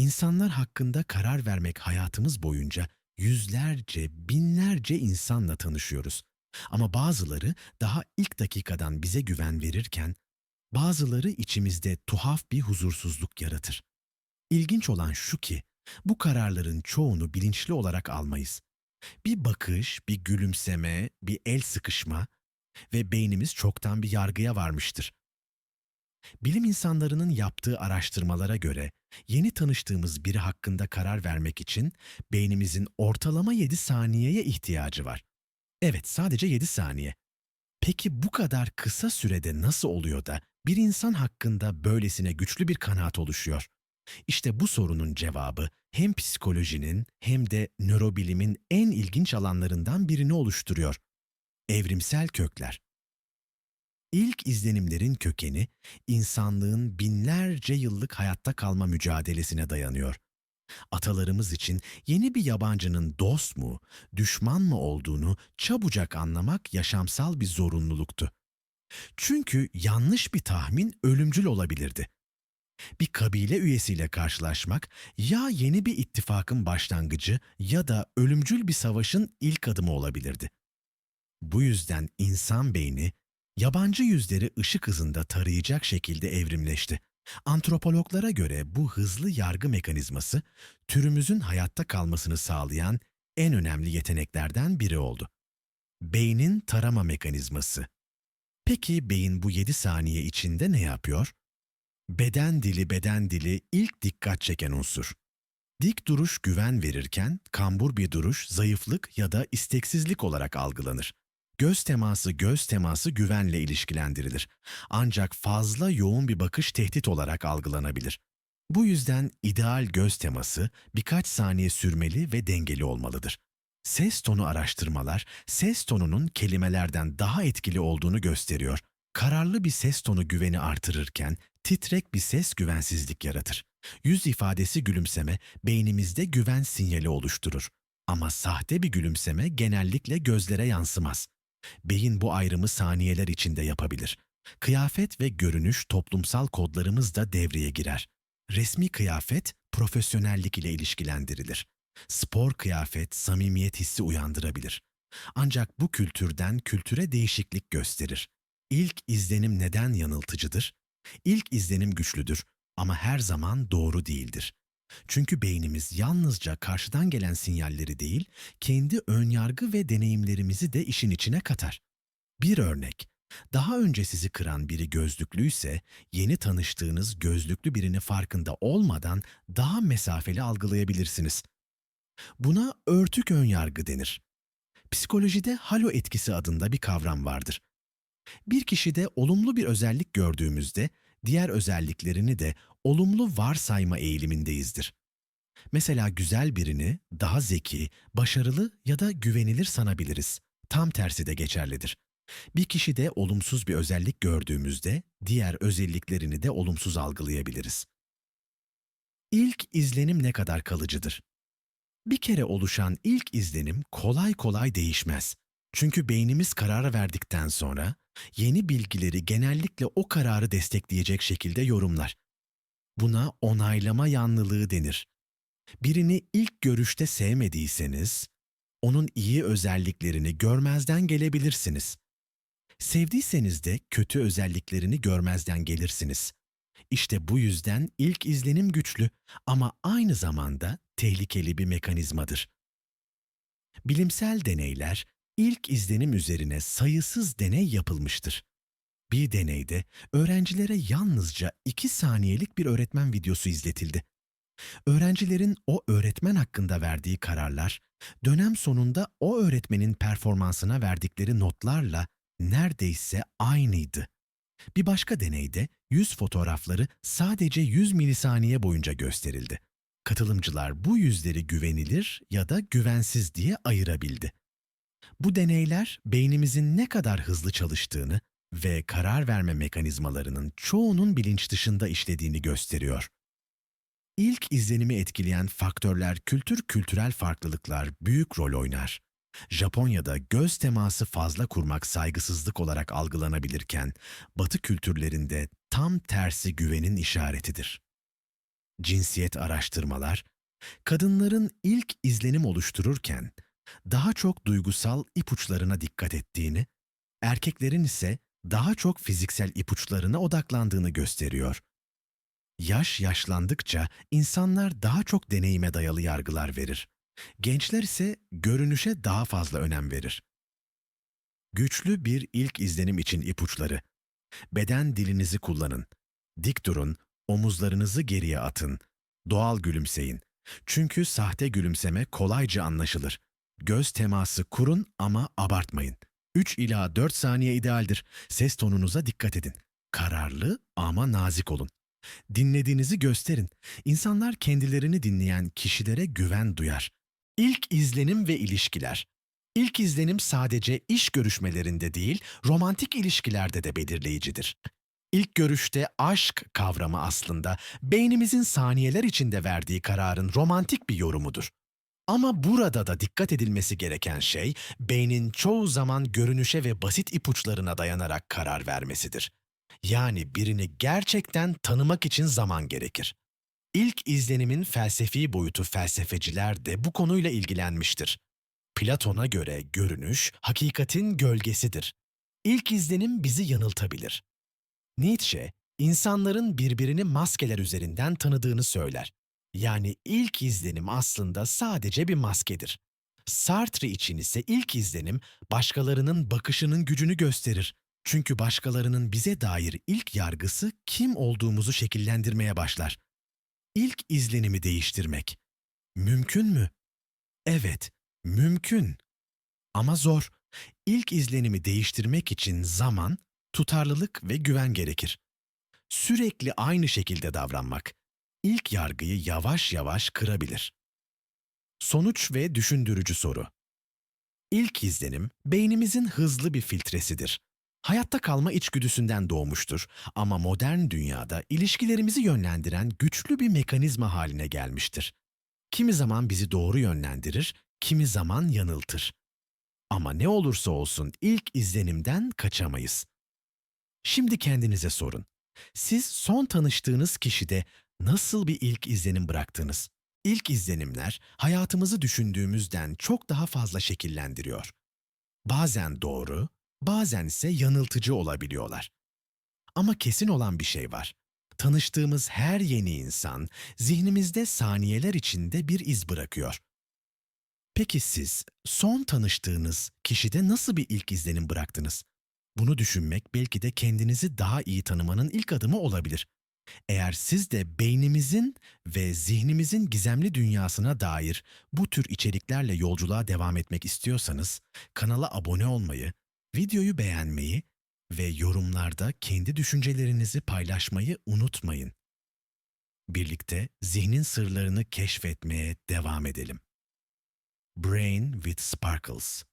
İnsanlar hakkında karar vermek hayatımız boyunca yüzlerce, binlerce insanla tanışıyoruz. Ama bazıları daha ilk dakikadan bize güven verirken, bazıları içimizde tuhaf bir huzursuzluk yaratır. İlginç olan şu ki, bu kararların çoğunu bilinçli olarak almayız. Bir bakış, bir gülümseme, bir el sıkışma ve beynimiz çoktan bir yargıya varmıştır. Bilim insanlarının yaptığı araştırmalara göre yeni tanıştığımız biri hakkında karar vermek için beynimizin ortalama 7 saniyeye ihtiyacı var. Evet, sadece 7 saniye. Peki bu kadar kısa sürede nasıl oluyor da bir insan hakkında böylesine güçlü bir kanaat oluşuyor? İşte bu sorunun cevabı hem psikolojinin hem de nörobilimin en ilginç alanlarından birini oluşturuyor. Evrimsel kökler. İlk izlenimlerin kökeni insanlığın binlerce yıllık hayatta kalma mücadelesine dayanıyor. Atalarımız için yeni bir yabancının dost mu, düşman mı olduğunu çabucak anlamak yaşamsal bir zorunluluktu. Çünkü yanlış bir tahmin ölümcül olabilirdi. Bir kabile üyesiyle karşılaşmak ya yeni bir ittifakın başlangıcı ya da ölümcül bir savaşın ilk adımı olabilirdi. Bu yüzden insan beyni yabancı yüzleri ışık hızında tarayacak şekilde evrimleşti. Antropologlara göre bu hızlı yargı mekanizması türümüzün hayatta kalmasını sağlayan en önemli yeteneklerden biri oldu. Beynin tarama mekanizması. Peki beyin bu 7 saniye içinde ne yapıyor? Beden dili beden dili ilk dikkat çeken unsur. Dik duruş güven verirken kambur bir duruş zayıflık ya da isteksizlik olarak algılanır. Göz teması göz teması güvenle ilişkilendirilir. Ancak fazla yoğun bir bakış tehdit olarak algılanabilir. Bu yüzden ideal göz teması birkaç saniye sürmeli ve dengeli olmalıdır. Ses tonu araştırmalar, ses tonunun kelimelerden daha etkili olduğunu gösteriyor. Kararlı bir ses tonu güveni artırırken, titrek bir ses güvensizlik yaratır. Yüz ifadesi gülümseme beynimizde güven sinyali oluşturur. Ama sahte bir gülümseme genellikle gözlere yansımaz. Beyin bu ayrımı saniyeler içinde yapabilir. Kıyafet ve görünüş toplumsal kodlarımız da devreye girer. Resmi kıyafet profesyonellik ile ilişkilendirilir. Spor kıyafet samimiyet hissi uyandırabilir. Ancak bu kültürden kültüre değişiklik gösterir. İlk izlenim neden yanıltıcıdır? İlk izlenim güçlüdür ama her zaman doğru değildir. Çünkü beynimiz yalnızca karşıdan gelen sinyalleri değil, kendi önyargı ve deneyimlerimizi de işin içine katar. Bir örnek, daha önce sizi kıran biri gözlüklüyse, yeni tanıştığınız gözlüklü birini farkında olmadan daha mesafeli algılayabilirsiniz. Buna örtük önyargı denir. Psikolojide halo etkisi adında bir kavram vardır. Bir kişide olumlu bir özellik gördüğümüzde diğer özelliklerini de olumlu varsayma eğilimindeyizdir. Mesela güzel birini daha zeki, başarılı ya da güvenilir sanabiliriz. Tam tersi de geçerlidir. Bir kişide olumsuz bir özellik gördüğümüzde diğer özelliklerini de olumsuz algılayabiliriz. İlk izlenim ne kadar kalıcıdır? Bir kere oluşan ilk izlenim kolay kolay değişmez. Çünkü beynimiz karar verdikten sonra yeni bilgileri genellikle o kararı destekleyecek şekilde yorumlar. Buna onaylama yanlılığı denir. Birini ilk görüşte sevmediyseniz, onun iyi özelliklerini görmezden gelebilirsiniz. Sevdiyseniz de kötü özelliklerini görmezden gelirsiniz. İşte bu yüzden ilk izlenim güçlü ama aynı zamanda tehlikeli bir mekanizmadır. Bilimsel deneyler ilk izlenim üzerine sayısız deney yapılmıştır. Bir deneyde öğrencilere yalnızca 2 saniyelik bir öğretmen videosu izletildi. Öğrencilerin o öğretmen hakkında verdiği kararlar, dönem sonunda o öğretmenin performansına verdikleri notlarla neredeyse aynıydı. Bir başka deneyde yüz fotoğrafları sadece 100 milisaniye boyunca gösterildi. Katılımcılar bu yüzleri güvenilir ya da güvensiz diye ayırabildi. Bu deneyler beynimizin ne kadar hızlı çalıştığını ve karar verme mekanizmalarının çoğunun bilinç dışında işlediğini gösteriyor. İlk izlenimi etkileyen faktörler kültür kültürel farklılıklar büyük rol oynar. Japonya'da göz teması fazla kurmak saygısızlık olarak algılanabilirken, Batı kültürlerinde tam tersi güvenin işaretidir. cinsiyet araştırmalar, kadınların ilk izlenim oluştururken daha çok duygusal ipuçlarına dikkat ettiğini, erkeklerin ise daha çok fiziksel ipuçlarına odaklandığını gösteriyor. Yaş yaşlandıkça insanlar daha çok deneyime dayalı yargılar verir. Gençler ise görünüşe daha fazla önem verir. Güçlü bir ilk izlenim için ipuçları. Beden dilinizi kullanın. Dik durun, omuzlarınızı geriye atın. Doğal gülümseyin. Çünkü sahte gülümseme kolayca anlaşılır. Göz teması kurun ama abartmayın. 3 ila 4 saniye idealdir. Ses tonunuza dikkat edin. Kararlı ama nazik olun. Dinlediğinizi gösterin. İnsanlar kendilerini dinleyen kişilere güven duyar. İlk izlenim ve ilişkiler. İlk izlenim sadece iş görüşmelerinde değil, romantik ilişkilerde de belirleyicidir. İlk görüşte aşk kavramı aslında beynimizin saniyeler içinde verdiği kararın romantik bir yorumudur. Ama burada da dikkat edilmesi gereken şey beynin çoğu zaman görünüşe ve basit ipuçlarına dayanarak karar vermesidir. Yani birini gerçekten tanımak için zaman gerekir. İlk izlenimin felsefi boyutu felsefeciler de bu konuyla ilgilenmiştir. Platon'a göre görünüş hakikatin gölgesidir. İlk izlenim bizi yanıltabilir. Nietzsche, insanların birbirini maskeler üzerinden tanıdığını söyler. Yani ilk izlenim aslında sadece bir maskedir. Sartre için ise ilk izlenim başkalarının bakışının gücünü gösterir. Çünkü başkalarının bize dair ilk yargısı kim olduğumuzu şekillendirmeye başlar. İlk izlenimi değiştirmek. Mümkün mü? Evet, mümkün. Ama zor. İlk izlenimi değiştirmek için zaman, tutarlılık ve güven gerekir. Sürekli aynı şekilde davranmak ilk yargıyı yavaş yavaş kırabilir. Sonuç ve düşündürücü soru. İlk izlenim beynimizin hızlı bir filtresidir. Hayatta kalma içgüdüsünden doğmuştur ama modern dünyada ilişkilerimizi yönlendiren güçlü bir mekanizma haline gelmiştir. Kimi zaman bizi doğru yönlendirir, kimi zaman yanıltır. Ama ne olursa olsun ilk izlenimden kaçamayız. Şimdi kendinize sorun. Siz son tanıştığınız kişide nasıl bir ilk izlenim bıraktınız? İlk izlenimler hayatımızı düşündüğümüzden çok daha fazla şekillendiriyor. Bazen doğru, bazen ise yanıltıcı olabiliyorlar. Ama kesin olan bir şey var. Tanıştığımız her yeni insan zihnimizde saniyeler içinde bir iz bırakıyor. Peki siz son tanıştığınız kişide nasıl bir ilk izlenim bıraktınız? Bunu düşünmek belki de kendinizi daha iyi tanımanın ilk adımı olabilir. Eğer siz de beynimizin ve zihnimizin gizemli dünyasına dair bu tür içeriklerle yolculuğa devam etmek istiyorsanız kanala abone olmayı, videoyu beğenmeyi ve yorumlarda kendi düşüncelerinizi paylaşmayı unutmayın. Birlikte zihnin sırlarını keşfetmeye devam edelim. Brain with Sparkles